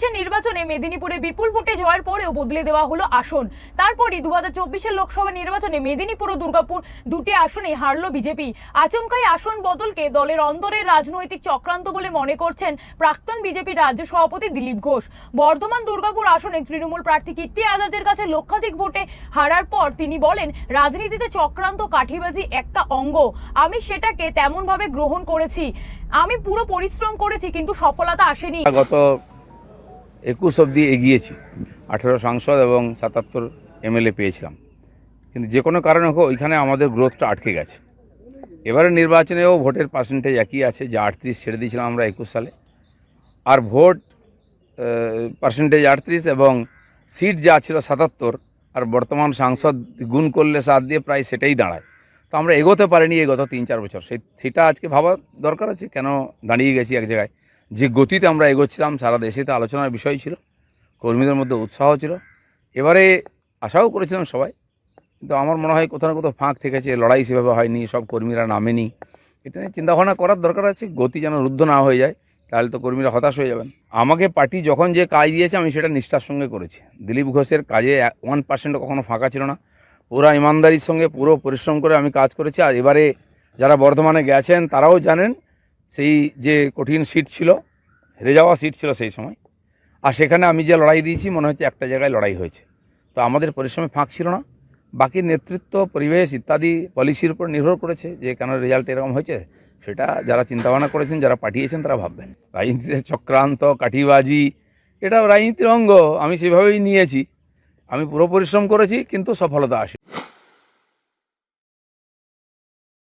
চব্বিশের নির্বাচনে মেদিনীপুরে বিপুল ভোটে জয়ের পরেও বদলে দেওয়া হলো আসন। তারপরই দু হাজার চব্বিশের লোকসভা নির্বাচনে মেদিনীপুর ও দুর্গাপুর দুটি আসনে হারল বিজেপি। আচমকাই আসন বদলকে দলের অন্দরের রাজনৈতিক চক্রান্ত বলে মনে করছেন প্রাক্তন বিজেপি রাজ্য সভাপতি দিলীপ ঘোষ। বর্ধমান দুর্গাপুর আসনে তৃণমূল প্রার্থী কীর্তি আজাদের কাছে লক্ষাধিক ভোটে হারার পর তিনি বলেন, রাজনীতিতে চক্রান্ত কাঠিবাজি একটা অঙ্গ। আমি সেটাকে তেমনভাবে গ্রহণ করেছি। আমি পুরো পরিশ্রম করেছি, কিন্তু সফলতা আসেনি। গত একুশ অবধি এগিয়েছি। আঠেরো সাংসদ এবং সাতাত্তর এমএলএ পেয়েছিলাম। কিন্তু যে কোনো কারণে হোক, ওইখানে আমাদের গ্রোথটা আটকে গেছে। এবারে নির্বাচনেও ভোটের পার্সেন্টেজ একই আছে, যে আটত্রিশ ছেড়ে দিয়েছিলাম আমরা একুশ সালে। আর ভোট পার্সেন্টেজ আটত্রিশ এবং সিট যা ছিল সাতাত্তর, আর বর্তমান সাংসদ গুণ করলে সাত দিয়ে প্রায় সেটাই দাঁড়ায়। তো আমরা এগোতে পারিনি এই গত তিন চার বছর। সেই, সেটা আজকে ভাবার দরকার আছে, কেন দাঁড়িয়ে গেছি এক জায়গায়? যে গতিতে আমরা এগোচ্ছিলাম, সারা দেশে তো আলোচনার বিষয় ছিল, কর্মীদের মধ্যে উৎসাহ ছিল। এবারে আশাও করেছিলাম সবাই, কিন্তু আমার মনে হয় কোথাও না কোথাও ফাঁক থেকেছে, লড়াই সেভাবে হয়নি, সব কর্মীরা নামেনি। এটা নিয়ে চিন্তাভাবনা করার দরকার আছে, গতি যেন রুদ্ধ না হয়ে যায়, তাহলে তো কর্মীরা হতাশ হয়ে যাবেন। আমাকে পার্টি যখন যে কাজ দিয়েছে, আমি সেটা নিষ্ঠার সঙ্গে করেছি। দিলীপ ঘোষের কাজে ওয়ান পার্সেন্ট কখনো ফাঁকা ছিল না। পুরো ইমানদারির সঙ্গে পুরো পরিশ্রম করে আমি কাজ করেছি, আর এবারে যারা বর্ধমানে গেছেন, তারাও জানেন সেই যে কঠিন সিট ছিল, হেরে যাওয়া সিট ছিল সেই সময়। আর সেখানে আমি যে লড়াই দিয়েছি, মনে হচ্ছে একটা জায়গায় লড়াই হয়েছে। তো আমাদের পরিশ্রমে ফাঁক ছিল না। বাকি নেতৃত্ব, পরিবেশ ইত্যাদি পলিসির উপর নির্ভর করেছে যে কেন রেজাল্ট এরকম হয়েছে, সেটা যারা চিন্তাভাবনা করেছেন, যারা পাঠিয়েছেন, তারা ভাববেন। রাজনীতিতে চক্রান্ত, কাঠিবাজি, এটা রাজনীতির অঙ্গ, আমি সেভাবেই নিয়েছি। আমি পুরো পরিশ্রম করেছি, কিন্তু সফলতা আসে